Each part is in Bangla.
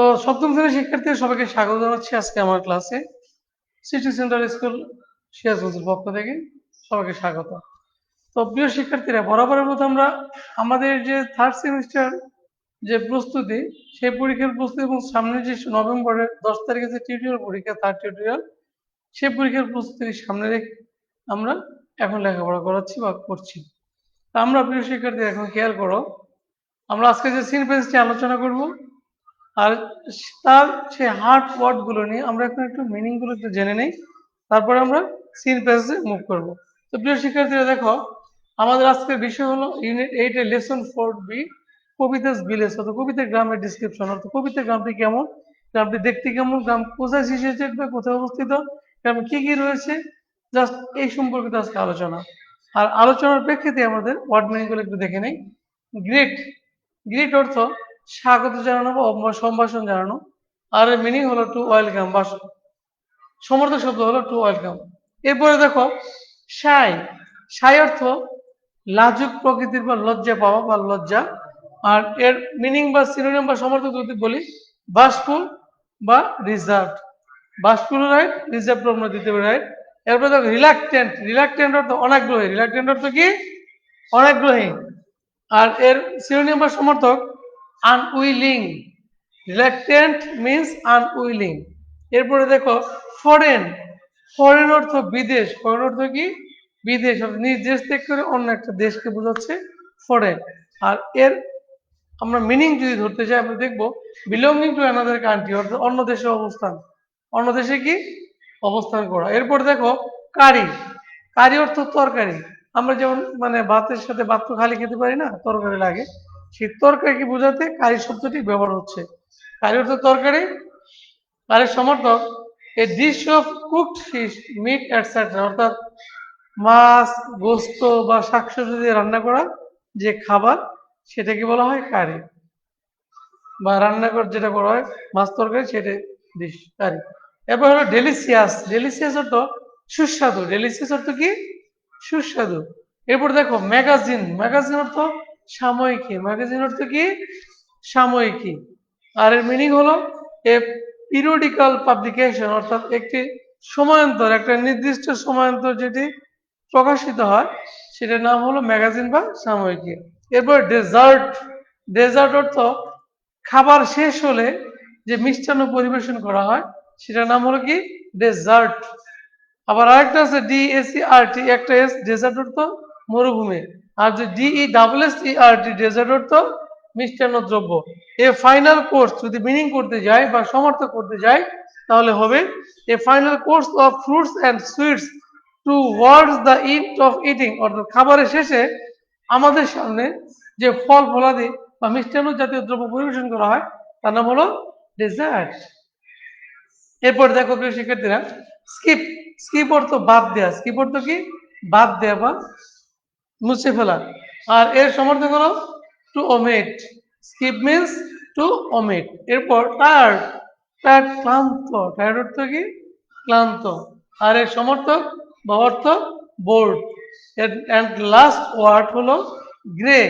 তো সপ্তম শ্রেণির শিক্ষার্থীদের সবাইকে স্বাগত জানাচ্ছি আজকে আমার ক্লাসে। সিটি সেন্টার স্কুল সিরাজগঞ্জের পক্ষ থেকে সবাইকে স্বাগত। তো প্রিয় শিক্ষার্থীরা, বরাবরের মতো আমরা আমাদের যে থার্ড সেমিস্টার যে প্রস্তুতি, সেই পরীক্ষার প্রস্তুতি এবং সামনে যে নভেম্বরের দশ তারিখে যে টিউটোরিয়াল পরীক্ষা থার্ড টিউটোরিয়াল সেই পরীক্ষার প্রস্তুতি সামনে রেখে আমরা এখন লেখাপড়া করাচ্ছি বা করছি। তা আমরা প্রিয় শিক্ষার্থী এখন খেয়াল করো, আমরা আজকে যে সিনফেন্সটি আলোচনা করব আর তার সেই হার্ড ওয়ার্ডগুলো নিয়ে আমরা এখন একটু মিনিংগুলো একটু জেনে নেই। তারপরে আমরা সিন পেজে মুভ করব। তো প্রিয় শিক্ষার্থীরা, দেখো, আমাদের আজকের বিষয় হলো ইউনিট এইট এর লেসন ফোর বি কবিতাস ভিলেজ অর্থাৎ কবিতার গ্রামের ডিসক্রিপশন অর্থাৎ কবিতার গ্রামটি কেমন, গ্রামটি দেখতে কেমন, গ্রাম কোথায় সৃষ্টি বা কোথায় অবস্থিত, গ্রামে কি কি রয়েছে জাস্ট এই সম্পর্কিত আজকে আলোচনা। আর আলোচনার প্রেক্ষিতে আমাদের ওয়ার্ড মিনিংগুলো একটু দেখে নেই। গ্রেট গ্রেট অর্থ স্বাগত জানানো বা সম্ভাষণ জানানো। আর এর মিনিং হলো টু ওয়েলকাম বা সমর্থ শব্দ হলো টু ওয়েলকাম এরপরে দেখো, সাই। সাই অর্থ লাজুক প্রকৃতির বা লজ্জা পাওয়া বা লজ্জা। আর এর মিনিং বা সিনোনিম বা সমর্থক যদি বলি বাসফুল বা রিজার্ভ বাসফুল রাইট রিজার্ভ আমরা দিতে পারি রাইট এরপরে দেখো রিলাক্টেন্ট রিলাক্টেন্ট অর্থ অনাগ্রহী। রিলাক্টেন্ট অর্থ কি? অনাগ্রহী। আর এর সিনোনিম বা সমর্থক আনউইলিং রিলাক্টেন্ট মিন্স আনউইলিং এরপরে দেখো ফরেন ফরেন অর্থ বিদেশ। ফরেন অর্থ কি? বিদেশ। নিজ দেশ ত্যাগ করে অন্য একটা দেশকে বোঝাচ্ছে ফরেন আর এর আমরা মিনিং যদি ধরতে চাই আমরা দেখব বিলঙ্গিং টু অ্যানাদার কান্ট্রি অর্থাৎ অন্য দেশে অবস্থান। অন্য দেশে কি? অবস্থান করা। এরপর দেখো কারি কারি অর্থ তরকারি। আমরা যেমন মানে ভাতের সাথে ভাত তো খালি খেতে পারি না, তরকারি লাগে। সেই তরকারিকে বোঝাতে কারি শব্দটি ব্যবহার হচ্ছে। কারি অর্থ তরকারি কারির সমর্থক। A dish of cooked fish meat etcetera অর্থাৎ মাছ, গোস্ত বা শাকসবজি দিয়ে রান্না করা যে খাবার, সেটাকে বলা হয় কারি। বা রান্না কর, যেটা করা হয় মাছ তরকারি, সেটা ডিশ কারি। এরপর হলো ডেলিসিয়াস ডেলিসিয়াস অর্থ সুস্বাদু। ডেলিসিয়াস অর্থ কি? সুস্বাদু। এরপর দেখো ম্যাগাজিন ম্যাগাজিন অর্থ সাময়িকী। ম্যাগাজিন অর্থ কি? সাময়িকী। আর এর মিনিং হলো এ পিরিয়ডিক্যাল পাবলিকেশন অর্থাৎ একটি সময়ান্তর, একটা নির্দিষ্ট সময়ান্তর যেটি প্রকাশিত হয়, সেটার নাম হলো ম্যাগাজিন বা সাময়িকী। এরপর ডেজার্ট ডেজার্ট অর্থ খাবার শেষ হলে যে মিষ্টান্ন পরিবেশন করা হয়, সেটার নাম হলো কি? ডেজার্ট আবার আরেকটা আছে ডিএসি আর টি একটা এস ডেজার্ট অর্থ মরুভূমি। আর যে D E double S E R T dessert মিষ্টান্ন দ্রব্য। এ ফাইনাল কোর্স যদি মিনিং করতে যাই বা সমর্থক করতে যাই তাহলে হবে a final course of fruits and sweets towards the eat of eating অর্থাৎ খাবারের শেষে আমাদের সামনে যে ফল ফলাদি বা মিষ্টান্ন জাতীয় দ্রব্য পরিবেশন করা হয়, তার নাম হলো ডেজার্ট এরপর দেখো প্রিয় শিক্ষার্থীরা স্কিপ স্কিপ অর্থ বাদ দেয়া। স্কিপ অর্থ কি? বাদ দেয়া বা মুছে ফেলা। আর এর সমর্থক হলো to omit skip means to omit এরপর টায়ার্ড টায়ার্ড ক্লান্ত। টায়ার্ড অর্থ কি? ক্লান্ত। আর এর সমর্থক বা অর্থ বোর্ড এন্ড লাস্ট ওয়ার্ড হলো গ্রে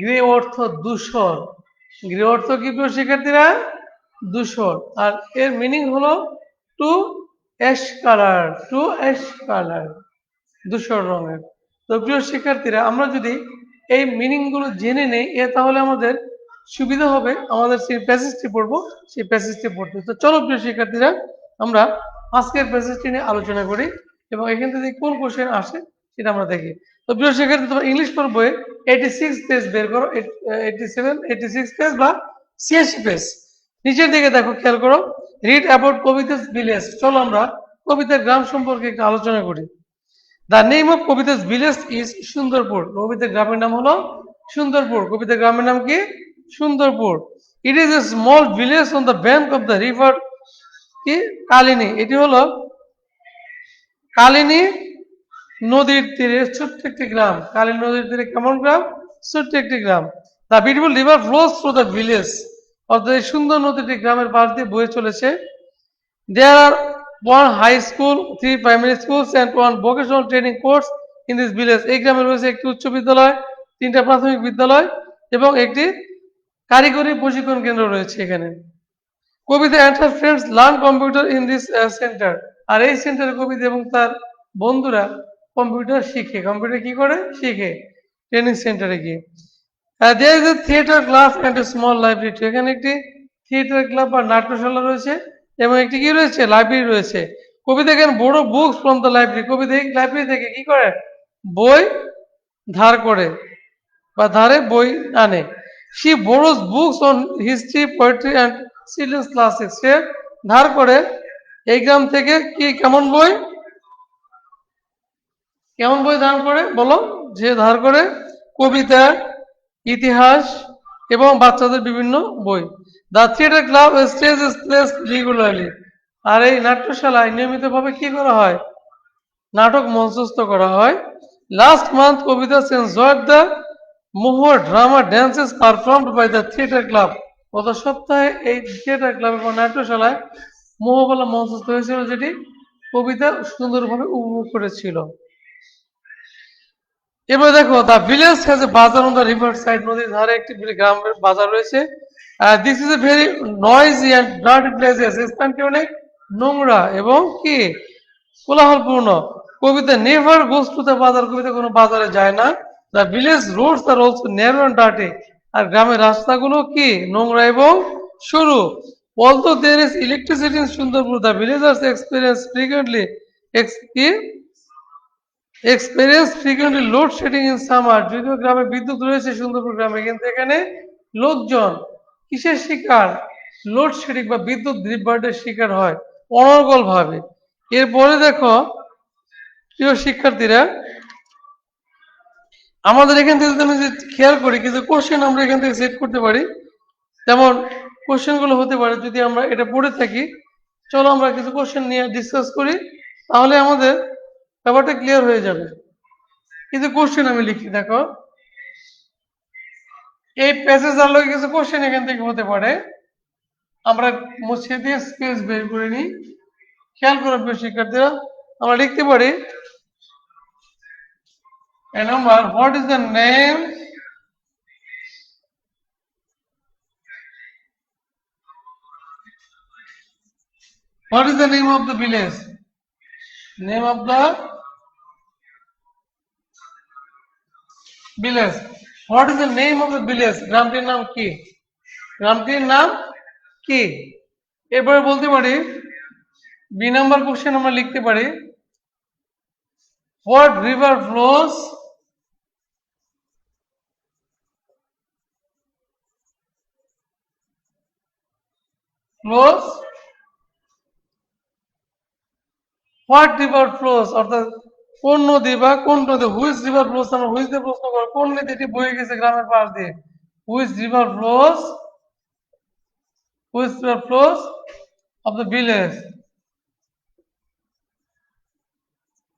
গ্রে অর্থ ধূসর। গ্রে অর্থ কি প্রিয় শিক্ষার্থীরা? ধূসর। আর এর মিনিং হলো to ash colour to ash colour ধূসর রঙের। তো প্রিয় শিক্ষার্থীরা, আমরা যদি এই মিনিংগুলো জেনে নেই, এ তাহলে আমাদের সুবিধা হবে। আমাদের সেই প্যাসেজটি পড়ব, সেই প্যাসেজটি পড়তে। তো চলো প্রিয় শিক্ষার্থীরা, আমরা আজকের প্যাসেজটি নিয়ে আলোচনা করি এবং এখান থেকে কোন কোশ্চেন আসে সেটা আমরা দেখি। তো প্রিয় শিক্ষার্থী, তোমার ইংলিশ পড়ব এইটি সিক্স পেজ বের করো eighty seven eighty six page বা ছিয়াশি পেজ নিচের দিকে দেখো, খেয়াল করো রিড অ্যাবাউট কবিতাস ভিলেজ চলো আমরা কবিতার গ্রাম সম্পর্কে একটু আলোচনা করি। The name of Kabita's village is Sundarpur Kabita গ্রামের নাম হলো সুন্দরপুর কবিতা গ্রামের নাম কি? Sundarpur it is a small village on the bank of the river কি? কালিনী এটি হলো কালিনী নদীর তীরে ছোট্ট একটি গ্রাম। কালিনী নদীর তীরে কেমন গ্রাম? ছোট্ট একটি গ্রাম। The beautiful river flows through the village অর্থাৎ এই সুন্দর নদীটি গ্রামের পাশ দিয়ে বয়ে চলেছে। There are one high school three primary schools and one vocational training course in this village এই গ্রামে রয়েছে একটি উচ্চ বিদ্যালয়, তিনটা প্রাথমিক বিদ্যালয়, এবং একটি কারিগরি প্রশিক্ষণ কেন্দ্র রয়েছে এখানে। Kabita and friends learn computer in this centre আর এই সেন্টারে কবিতা এবং তার বন্ধুরা কম্পিউটার শিখে। কম্পিউটার কি করে? শিখে ট্রেনিং সেন্টারে গিয়ে। There is a theatre class and a small library এখানে একটি থিয়েটার ক্লাব বা নাট্যশালা রয়েছে। এবং একটি কি রয়েছে? লাইব্রেরি রয়েছে। কবি দেখেন, বড় বুকস ফ্রম দ্য লাইব্রেরি কবি এই লাইব্রেরি থেকে কি করে? বই ধার করে বা ধারে বই আনে। She borrows books on history poetry and children's classic সে ধার করে। এই গ্রাম থেকে কি, কেমন বই? কেমন বই ধার করে? বলো। যে ধার করে কবিতা, ইতিহাস এবং বাচ্চাদের বিভিন্ন বই। The theatre club stage plays regularly আর এই নাট্যশালায় নিয়মিতভাবে কি করা হয়? নাটক মঞ্চস্থ করা হয়। Last month Kabita enjoyed the Mohar drama dances performed by the theatre club গত সপ্তাহে এই থিয়েটার ক্লাব এবং নাট্যশালায় মোহবলা মঞ্চস্থ হয়েছিল, যেটি কবিতা সুন্দরভাবে উপভোগ করেছিল। এবার দেখো দ্য ভিলেজ হ্যাজ এ বাজার অন দ্য রিভার সাইড নদীর ধারে একটি গ্রামের বাজার রয়েছে। This is a very noisy and dirty places স্থানটি অনেক নোংরা এবং কি? কোলাহলপূর্ণ। Kabita never goes to the bazaar Kabita কোনো বাজারে যায় না। The village roads are also never and dirty আর গ্রামের রাস্তাগুলো কি? নোংরা এবং সরু also there is electricity in Sundarpur the villagers experience frequently কি? Experience frequently load shedding in summer যদিও গ্রামে বিদ্যুৎ রয়েছে সুন্দরপুর গ্রামে, কিন্তু এখানে লোকজন কিসের শিকার? লোড শেডিং বা বিদ্যুৎ বিভ্রাটের শিকার হয় অনর্গল ভাবে এরপরে দেখো, প্রিয় শিক্ষার্থীরা, আমাদের এখান থেকে আমি যদি খেয়াল করি, কিছু কোশ্চেন আমরা এখান থেকে সেট করতে পারি। যেমন কোশ্চেনগুলো হতে পারে, যদি আমরা এটা পড়ে থাকি, চলো আমরা কিছু কোশ্চেন নিয়ে ডিসকাস করি, তাহলে আমাদের ব্যাপারটা ক্লিয়ার হয়ে যাবে। কিছু কোশ্চেন আমি লিখি, দেখো। এই প্যাসেজ আলোকে কিছু কোশ্চেন এখান থেকে হতে পারে আমরা মুছে দিয়ে স্পেস বের করে নিই খেয়াল করো প্রিয় শিক্ষার্থীরা আমরা লিখতে পারি A number, what is the name What is the name of the village? Name of the village. What is the name of the village? গ্রামটির নাম কি গ্রামটির নাম কি এরপরে বলতে পারি বি নাম্বার কোশ্চেন আমরা লিখতে পারি what river flows flows what river flows অর্থাৎ কোন নদী বা কোন নদী হুইচ রিভার ফ্লোস আমরা হুইচ দিয়ে প্রশ্ন করো কোন নদীটি বয়ে গেছে গ্রামের পাশ দিয়ে? Which river flows which river flows of the village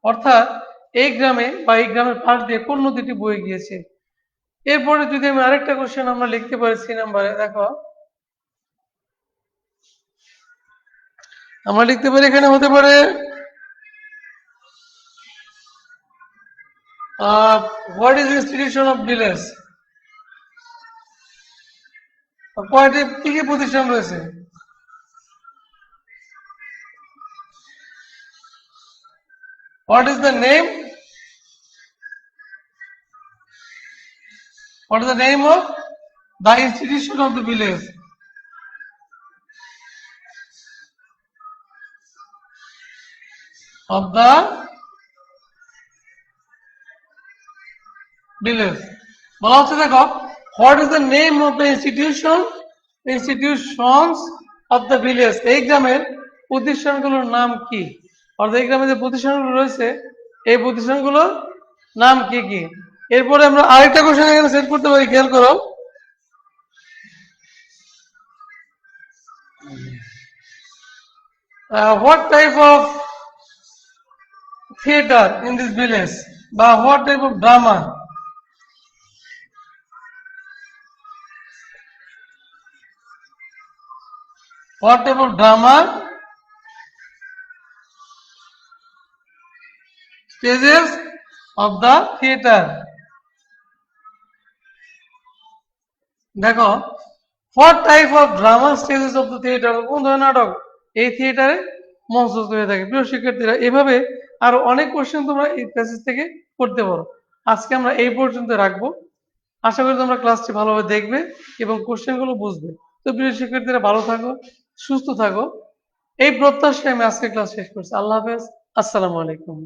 অর্থাৎ এই গ্রামে বা এই গ্রামের পাশ দিয়ে কোন নদীটি বয়ে গিয়েছে? এরপরে যদি আমি আরেকটা কোশ্চেন আমরা লিখতে পারি সি নাম্বারে দেখো। আমরা লিখতে পারি এখানে হতে পারে what is institution of village কয়টি কি কি প্রতিষ্ঠান রয়েছে What is the name? What is the name of the institution of the village? Of the village. বলা হচ্ছে, দেখো what is the name of the institution institutions of the village এই গ্রামের প্রতিষ্ঠানগুলোর নাম কি? অর্থাৎ এই গ্রামে যে প্রতিষ্ঠানগুলো রয়েছে, এই প্রতিষ্ঠানগুলোর নাম কি কি? এরপরে আমরা আরেকটা কোশ্চেন এখানে সেট করতে পারি, খেয়াল করো। What type of theatre in this village বা what type of drama of drama stages of the theater. দেখো what type of drama stages of the theatre কোন ধরনের নাটক? এই থিয়েটারে মঞ্চস্থ হয়ে থাকে। প্রিয় শিক্ষার্থীরা, এভাবে আরও অনেক কোশ্চেন তোমরা এই প্যাসেজ থেকে করতে পারো। আজকে আমরা এই পর্যন্ত রাখব। আশা করি তোমরা ক্লাসটি ভালোভাবে দেখবে এবং কোশ্চেনগুলো বুঝবে। তো প্রিয় শিক্ষার্থীরা, ভালো থাকো। সুস্থ থাকো। এই প্রত্যাশায় আমি আজকে ক্লাস শেষ করছি। আল্লাহ হাফেজ। আসসালামু আলাইকুম।